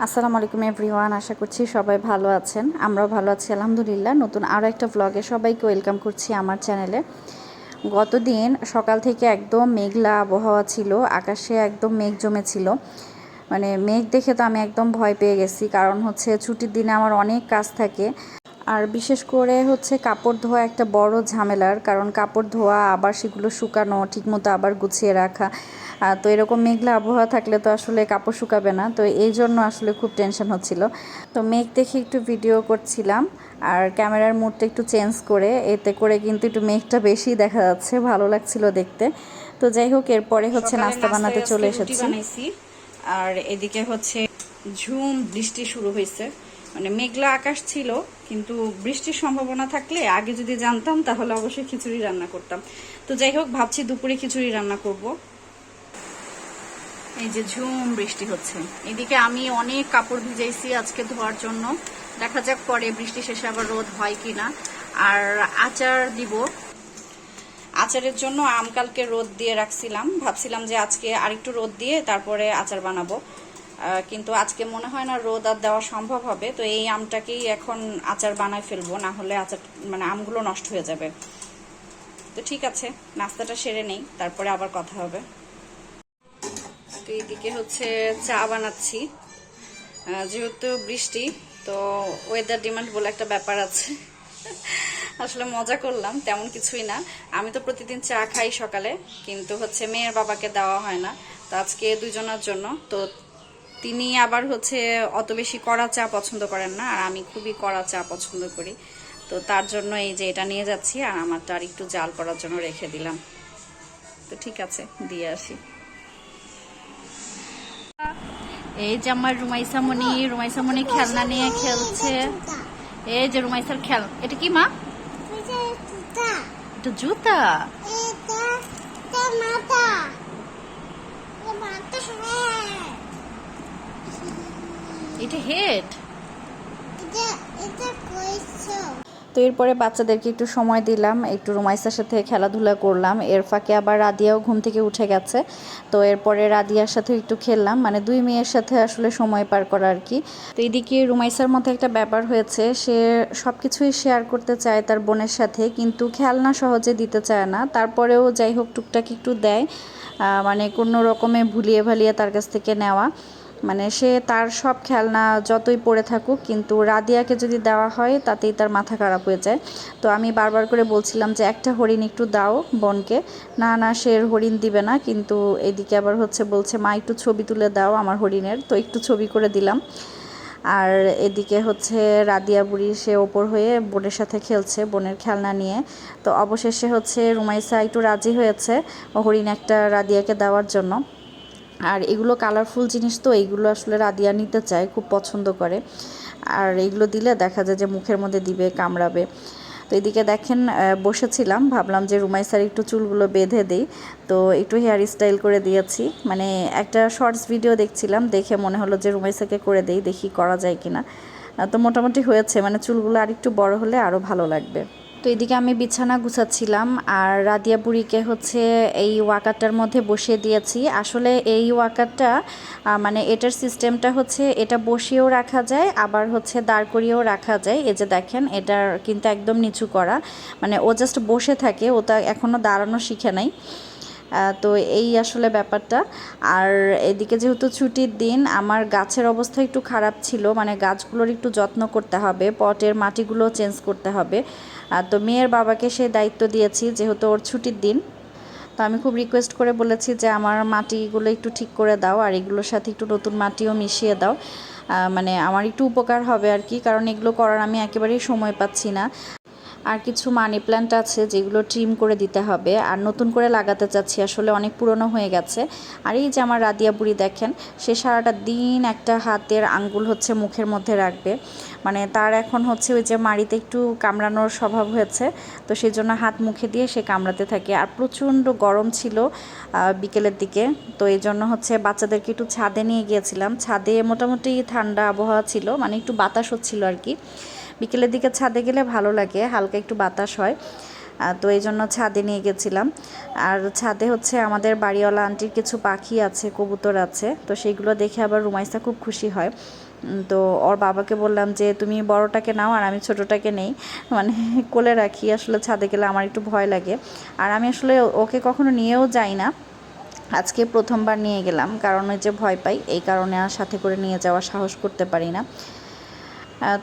আসসালামু আলাইকুম এভরিওয়ান, আশা করছি সবাই ভালো আছেন। আমরাও ভালো আছি, আলহামদুলিল্লাহ। নতুন আরও একটা ব্লগে সবাইকে ওয়েলকাম করছি আমার চ্যানেলে গতদিন সকাল থেকে একদম মেঘলা আবহাওয়া ছিল, আকাশে একদম মেঘ জমেছিল। মানে মেঘ দেখে তো আমি একদম ভয় পেয়ে গেছি, কারণ হচ্ছে ছুটির দিনে আমার অনেক কাজ থাকে। আর বিশেষ করে হচ্ছে কাপড় ধোয়া একটা বড় ঝামেলার কারণ কাপড় ধোয়া আবার সেগুলো শুকানো ঠিকমতো আবার গুছিয়ে রাখা। তো এরকম মেঘলা আবহাওয়া থাকলে তো আসলে কাপড় শুকাবে না তো এই জন্য আসলে খুব টেনশন হচ্ছিল। তো মেঘ দেখে একটু ভিডিও করছিলাম আর ক্যামেরার মুডটা একটু চেঞ্জ করে এতে করে কিন্তু একটু মেঘটা বেশি দেখা যাচ্ছে ভালো লাগছিল দেখতে। তো যাই হোক এরপরে হচ্ছে নাস্তা বানাতে চলে এসেছি। আর এদিকে হচ্ছে ঝুম বৃষ্টি শুরু হয়েছে মানে মেঘলা আকাশ ছিল কিন্তু বৃষ্টির সম্ভাবনা থাকলে আগে যদি জানতাম, তাহলে অবশ্যই খিচুড়ি রান্না করতাম। তো যাই হোক, ভাবছি দুপুরে খিচুড়ি রান্না করব। এই যে ঝুম বৃষ্টি হচ্ছে। এদিকে আমি অনেক কাপড় ভিজাইছি আজকে ধোয়ার জন্য। দেখা যাক পরে বৃষ্টি শেষে আবার রোদ হয় কিনা। আর আচার দিব। আচারের জন্য আম কালকে রোদ দিয়ে রাখছিলাম। ভাবছিলাম যে আজকে আরেকটু রোদ দিয়ে তারপরে আচার বানাবো। কিন্তু আজকে মনে হয় না রোদ আর দেওয়া সম্ভব হবে, তো এই আমটাকেই এখন আচার বানায় ফেলব, না হলে আচার মানে আমগুলো নষ্ট হয়ে যাবে। তো ঠিক আছে, নাস্তাটা সেরে নেই, তারপরে আবার কথা হবে। তো হচ্ছে চা বানাচ্ছি। যেহেতু বৃষ্টি, তো ওয়েদার ডিমান্ড বলে একটা ব্যাপার আছে। আসলে মজা করলাম, তেমন কিছুই না। আমি তো প্রতিদিন চা খাই সকালে, কিন্তু হচ্ছে মেয়ের বাবাকে দেওয়া হয় না। তো আজকে দুজনের জন্য, তো তিনি আবার হচ্ছে অত বেশি কড়া চা পছন্দ করেন না, আর আমি খুবই কড়া চা পছন্দ করি। তো তার জন্য এই যে এটা নিয়ে যাচ্ছি, আর আমারটা আর একটু জাল করার জন্য রেখে দিলাম। তো ঠিক আছে, দিয়ে আসি। এই যে আমার রুমাইসামণি রুমাইসামণি খেলনা নিয়ে খেলছে। এই যে রুমাইসার খেল এটা কি, মা? এটা জুতা? এটা হেড তো এরপরে বাচ্চাদেরকে একটু সময় দিলাম একটু রুমাইসার সাথে খেলাধুলা করলাম। এর ফাঁকে আবার রাদিয়াও ঘুম থেকে উঠে গেছে। তো এরপরে রাদিয়ার সাথে একটু খেললাম মানে দুই মেয়ের সাথে আসলে সময় পার করা আর কি। তো এদিকে রুমাইসার মধ্যে একটা ব্যাপার হয়েছে সে সব কিছুই শেয়ার করতে চায় তার বোনের সাথে কিন্তু খেলনা সহজে দিতে চায় না। তারপরেও যাই হোক টুকটাক একটু দেয় মানে কোনো রকমে ভুলিয়ে ভালিয়ে তার কাছ থেকে নেওয়া। মানে সে তার সব খেলনা যতই পড়ে থাকুক, কিন্তু রাদিয়াকে যদি দেওয়া হয়, তাতেই তার মাথা খারাপ হয়ে যায়। তো আমি বারবার করে বলছিলাম যে, একটা হরিণ একটু দাও বোনকে। না না, সে হরিণ দিবে না। কিন্তু এদিকে আবার হচ্ছে বলছে, মা, একটু ছবি তুলে দাও আমার হরিণের। তো একটু ছবি করে দিলাম। আর এদিকে হচ্ছে রাদিয়া বুড়ি, সে ওপর হয়ে বোনের সাথে খেলছে বোনের খেলনা নিয়ে। তো অবশেষে হচ্ছে রুমাইসা একটু রাজি হয়েছে, হরিণ একটা রাদিয়াকে দেওয়ার জন্য। আর এগুলো কালারফুল জিনিস তো এইগুলো আসলে রাদিয়া নিতে চায়, খুব পছন্দ করে। আর এইগুলো দিলে দেখা যায় যে মুখের মধ্যে দিবে, কামড়াবে। তো এদিকে দেখেন বসেছিলাম, ভাবলাম যে রুমাইসার একটু চুলগুলো বেঁধে দিই। তো একটু হেয়ার স্টাইল করে দিয়েছি। মানে একটা শর্টস ভিডিও দেখছিলাম, দেখে মনে হলো যে রুমাইসাকে করে দেই, দেখি করা যায় কিনা। তো মোটামুটি হয়েছে মানে চুলগুলো আর একটু বড় হলে আরও ভালো লাগবে। তো এদিকে আমি বিছানা গুছাচ্ছিলাম আর রাদিয়া বুড়িকে হচ্ছে এই ওয়াকারটার মধ্যে বসিয়ে দিয়েছি। আসলে এই ওয়াকারটা মানে এটার সিস্টেমটা হচ্ছে এটা বসিয়েও রাখা যায়, আবার হচ্ছে দাঁড় করিয়েও রাখা যায়। এই যে দেখেন, এটার কিন্তু একদম নিচু করা। মানে ও জাস্ট বসে থাকে, ও তা এখনও দাঁড়ানো শিখে নাই। তো এই আসলে ব্যাপারটা। আর এদিকে যেহেতু ছুটির দিন, আমার গাছের অবস্থা একটু খারাপ ছিল। মানে গাছগুলোর একটু যত্ন করতে হবে, পটের মাটিগুলো চেঞ্জ করতে হবে। তো মেয়ের বাবাকে সে দায়িত্ব দিয়েছি, যেহেতু ওর ছুটির দিন। তো আমি খুব রিকোয়েস্ট করে বলেছি যে আমার মাটিগুলো একটু ঠিক করে দাও আর এগুলোর সাথে একটু নতুন মাটিও মিশিয়ে দাও। মানে আমার একটু উপকার হবে আর কি, কারণ এগুলো করার আমি একেবারেই সময় পাচ্ছি না। আর কিছু মানি প্ল্যান্ট আছে যেগুলো ট্রিম করে দিতে হবে। আর নতুন করে লাগাতে চাচ্ছি, আসলে অনেক পুরনো হয়ে গেছে। আর এই যে আমার রাদিয়া বুড়ি দেখেন, সে সারাটা দিন একটা হাতের আঙ্গুল হচ্ছে মুখের মধ্যে রাখবে। মানে তার এখন হচ্ছে ওই যে মাড়িতে একটু কামড়ানোর স্বভাব হয়েছে, তো সেই জন্য হাত মুখে দিয়ে সে কামড়াতে থাকে। আর প্রচণ্ড গরম ছিল বিকেলের দিকে, তো এই জন্য হচ্ছে বাচ্চাদেরকে একটু ছাদে নিয়ে গিয়েছিলাম। ছাদে মোটামুটি ঠান্ডা আবহাওয়া ছিল মানে একটু বাতাস হচ্ছিল আর কি। বিকেলের দিকে ছাদে গেলে ভালো লাগে, হালকা একটু বাতাস হয়। তো এই জন্য ছাদে নিয়ে গেছিলাম। আর ছাদে হচ্ছে আমাদের বাড়িওয়ালা আন্টির কিছু পাখি আছে, কবুতর আছে, তো সেইগুলো দেখে আবার রুমাইসা খুব খুশি হয়। তো ওর বাবাকে বললাম যে, তুমি বড়টাকে নাও আর আমি ছোটোটাকে নেই। মানে কোলে রাখি, আসলে ছাদে গেলে আমার একটু ভয় লাগে। আর আমি আসলে ওকে কখনো নিয়েও যাই না। আজকে প্রথমবার নিয়ে গেলাম, কারণ ওই যে ভয় পাই, এই কারণে আর সাথে করে নিয়ে যাওয়ার সাহস করতে পারি না।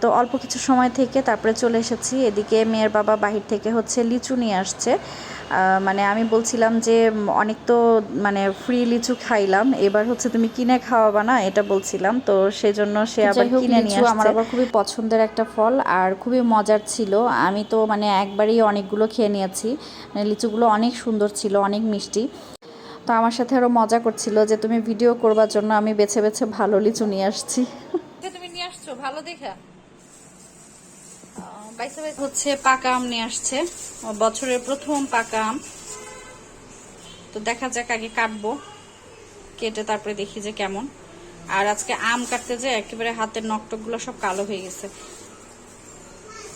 তো অল্প কিছু সময় থেকে তারপরে চলে এসেছি। এদিকে মেয়ের বাবা বাহির থেকে হচ্ছে লিচু নিয়ে আসছে। আহ, মানে আমি বলছিলাম যে অনেক তো মানে ফ্রি লিচু খাইলাম। এবার হচ্ছে তুমি কিনে খাওয়াবা না এটা বলছিলাম। তো সেজন্য সে আবার কিনে নিয়ে আমার আবার খুবই পছন্দের একটা ফল আর খুবই মজার ছিল। আমি তো মানে একবারই অনেকগুলো খেয়ে নিয়েছি। মানে লিচুগুলো অনেক সুন্দর ছিল অনেক মিষ্টি। তো আমার সাথে আরও মজা করছিল যে তুমি ভিডিও করবার জন্য আমি বেছে বেছে ভালো লিচু নিয়ে আসছি। তুমি নিয়ে আসছো? ভালো দেখা? হচ্ছে পাকা আম নিয়ে আসছে। বছরের প্রথম পাকা আম। তো দেখা যাক আগে কাটবো, কেটে তারপরে দেখি যে কেমন। আর আজকে আম কাটতে যে একেবারে হাতের নকটকগুলো সব কালো হয়ে গেছে।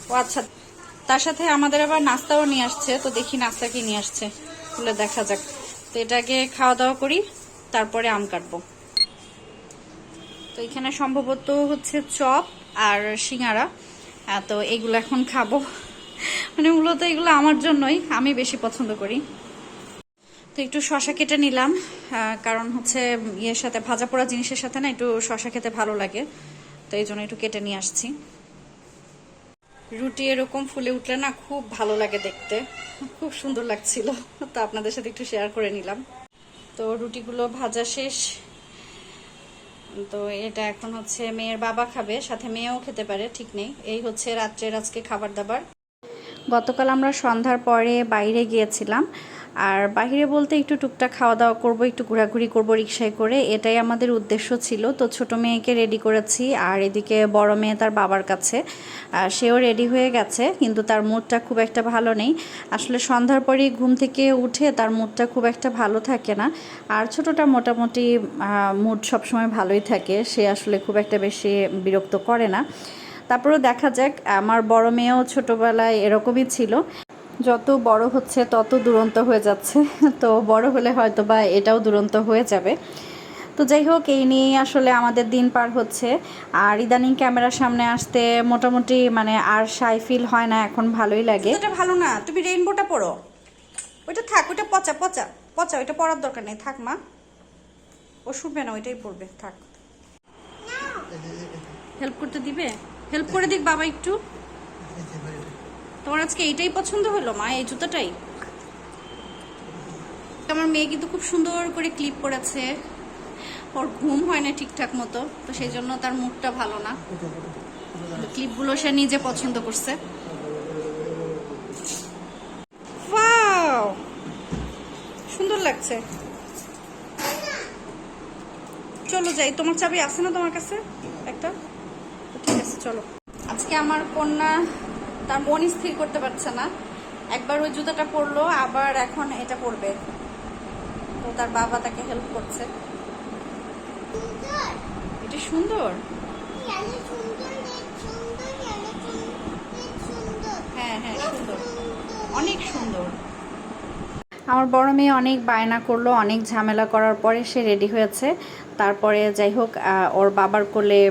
ও আচ্ছা তার সাথে আমাদের আবার নাস্তাও নিয়ে আসছে। তো দেখি নাস্তা কি নিয়ে আসছে। খুলে দেখা যাক। তো এটাকে খাওয়া দাওয়া করি, তারপরে আম কাটবো। তো এখানে সম্ভবত হচ্ছে চপ আর সিঙ্গারা। তো এগুলো এখন খাব। মানে মূলত এগুলো আমার জন্যই, আমি বেশি পছন্দ করি। তো একটু শশা কেটে নিলাম কারণ হচ্ছে ইয়ের সাথে, ভাজা পোড়া জিনিসের সাথে না একটু শশা খেতে ভালো লাগে। তো এই জন্য একটু কেটে নিয়ে আসছি। রুটি এরকম ফুলে উঠলে না খুব ভালো লাগে দেখতে। খুব সুন্দর লাগছিল। তো আপনাদের সাথে একটু শেয়ার করে নিলাম। তো রুটিগুলো ভাজা শেষ। তো এটা এখন হচ্ছে মেয়ের বাবা খাবে, সাথে মেয়েও খেতে পারে, ঠিক নেই। এই হচ্ছে রাত্রের আজকে খাবার দাবার। গতকাল আমরা সন্ধ্যার পরে বাইরে গিয়েছিলাম। আর বাইরে বলতে একটু টুকটাক খাওয়া দাওয়া করব, একটু ঘোরাঘুরি করব রিক্সায় করে, এটাই আমাদের উদ্দেশ্য ছিল। তো ছোট মেয়েকে রেডি করেছি, আর এদিকে বড় মেয়ে তার বাবার কাছে। সেও রেডি হয়ে গেছে, কিন্তু তার মুডটা খুব একটা ভালো নেই। আসলে সন্ধ্যার পরেই ঘুম থেকে উঠে তার মুডটা খুব একটা ভালো থাকে না। আর ছোটটা মোটামুটি মুড সবসময় ভালোই থাকে, সে আসলে খুব একটা বেশি বিরক্ত করে না। তারপরেও দেখা যাক, আমার বড় মেয়েও ছোটোবেলায় এরকমই ছিল। যত বড় হচ্ছে তত দুরন্ত হয়ে যাচ্ছে তো বড় হলে হয়তো বা এটাও দুরন্ত হয়ে যাবে তো যাই হোক এই নিয়েই আসলে আমাদের দিন পার হচ্ছে আর ইদানিং ক্যামেরার সামনে আসতে মোটামুটি মানে আর সাই ফিল হয় না এখন ভালোই লাগে ওটা ভালো না তুমি রেইনবোটা পড়ো ওইটা থাক ওইটা পচা পচা পচা ওইটা পরার দরকার নেই থাক মা ও শুনবে না ওইটাই পড়বে থাক হেল্প করতে দিবে হেল্প করে দিক বাবা একটু তোমার আজকে এইটাই পছন্দ হলো, মা, এই জুতাটাই? আমার মেয়ে কিন্তু খুব সুন্দর করে ক্লিপ করেছে। ওর ঘুম হয় না ঠিকঠাক মতো, তো সেই জন্য তার মুখটা ভালো না। ক্লিপগুলো সে নিজে পছন্দ করছে! সুন্দর লাগছে। চলো যাই, তোমার চাবি আছে না তোমার কাছে? একটা? ঠিক আছে, চলো। আজকে আমার কন্যা তার মন স্থির করতে পারছে না। একবার ওই জুতাটা পরলো আবার এখন এটা পরবে। তো তার বাবা তাকে হেল্প করছে। এটা সুন্দর? হ্যাঁ হ্যাঁ সুন্দর। অনেক সুন্দর। আমার বড় মেয়ে অনেক বায়না করল, অনেক ঝামেলা করার পরে সে রেডি হয়েছে। তারপরে যাই হোক ওর বাবার কোলে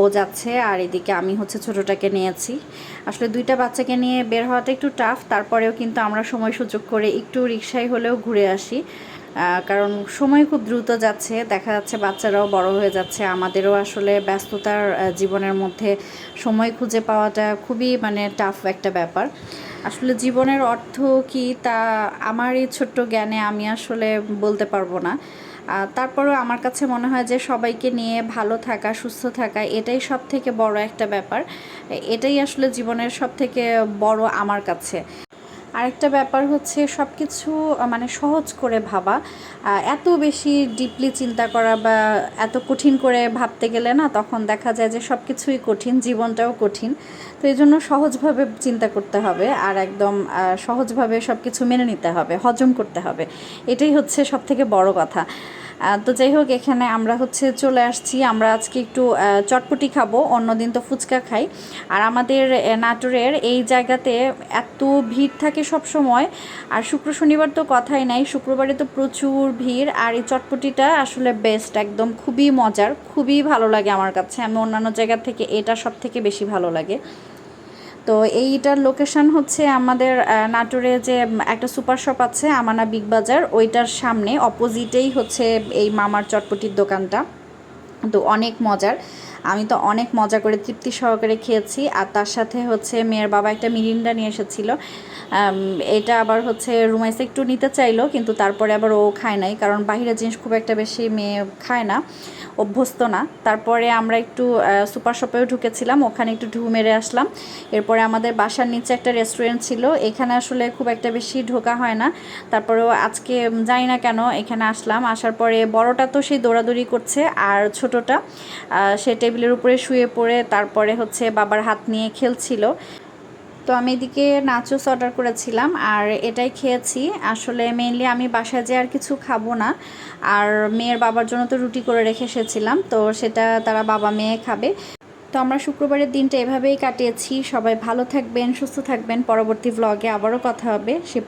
ও যাচ্ছে আর এদিকে আমি হচ্ছে ছোটোটাকে নিয়েছি। আসলে দুইটা বাচ্চাকে নিয়ে বের হওয়াটা একটু টাফ তারপরেও কিন্তু আমরা সময় সুযোগ করে একটু রিক্সায় হলেও ঘুরে আসি। কারণ সময় খুব দ্রুত যাচ্ছে, দেখা যাচ্ছে বাচ্চারাও বড় হয়ে যাচ্ছে। আমাদেরও আসলে ব্যস্ততার জীবনের মধ্যে সময় খুঁজে পাওয়াটা খুবই মানে টাফ একটা ব্যাপার। আসলে জীবনের অর্থ কি তা আমার এই ছোট্ট জ্ঞানে আমি আসলে বলতে পারব না। তারপরেও আমার কাছে মনে হয় যে সবাইকে নিয়ে ভালো থাকা, সুস্থ থাকা এটাই সব থেকে বড় একটা ব্যাপার। এটাই আসলে জীবনের সব থেকে বড় আমার কাছে। আরেকটা ব্যাপার হচ্ছে সব কিছু মানে সহজ করে ভাবা। এত বেশি ডিপলি চিন্তা করা বা এত কঠিন করে ভাবতে গেলে না তখন দেখা যায় যে সব কিছুই কঠিন, জীবনটাও কঠিন। তো এই জন্য সহজভাবে চিন্তা করতে হবে আর একদম সহজভাবে সব কিছু মেনে নিতে হবে, হজম করতে হবে। এটাই হচ্ছে সব থেকে বড় কথা। তো যাই হোক, এখানে আমরা হচ্ছে চলে আসছি। আমরা আজকে একটু চটপটি খাব, অন্যদিন তো ফুচকা খাই। আর আমাদের নাটোরের এই জায়গাতে এত ভিড় থাকে সব সময় আর শুক্র শনিবার তো কথাই নাই, শুক্রবারে তো প্রচুর ভিড়, আর এই চটপটিটা আসলে বেস্ট একদম খুবই মজার, খুবই ভালো লাগে আমার কাছে। আমি অন্যান্য জায়গা থেকে এটা সব থেকে বেশি ভালো লাগে। তো এইটার লোকেশন হচ্ছে আমাদের নাটোরে যে একটা সুপার শপ আছে, আমানা বিগ বাজার। ওইটার সামনে অপোজিটেই হচ্ছে এই মামার চটপটির দোকানটা। তো অনেক মজার। আমি তো অনেক মজা করে তৃপ্তি সহকারে খেয়েছি, আর তার সাথে হচ্ছে মেয়ের বাবা একটা মিরিন্ডা নিয়ে এসেছিল। এটা আবার হচ্ছে রুমাইসে একটু নিতে চাইলো, কিন্তু তারপরে আবার ও খায় নাই, কারণ বাইরের জিনিস খুব একটা বেশি মেয়ে খায় না, অভ্যস্ত না। তারপরে আমরা একটু সুপার শপেও ঢুকেছিলাম, ওখানে একটু ঢু মেরে আসলাম। এরপরে আমাদের বাসার নিচে একটা রেস্টুরেন্ট ছিল, এখানে আসলে খুব একটা বেশি ঢোকা হয় না। তারপরেও আজকে জানি না কেন এখানে আসলাম, আসার পরে বড়টা তো সেই দৌড়াদৌড়ি করছে, আর ছোটটা সে টেবিলের উপরে শুয়ে পড়ে তারপরে হচ্ছে বাবার হাত নিয়ে খেলছিল। তো আমি এদিকে নাচোস অর্ডার করেছিলাম আর এটাই খেয়েছি। আসলে মেইনলি আমি বাসায় যে আর কিছু খাব না, আর মেয়ের বাবার জন্য তো রুটি করে রেখে এসেছিলাম, তো সেটা তারা বাবা মেয়ে খাবে। তো আমরা শুক্রবারের দিনটা এভাবেই কাটিয়েছি। সবাই ভালো থাকবেন, সুস্থ থাকবেন। পরবর্তী ব্লগে আবারও কথা হবে। সে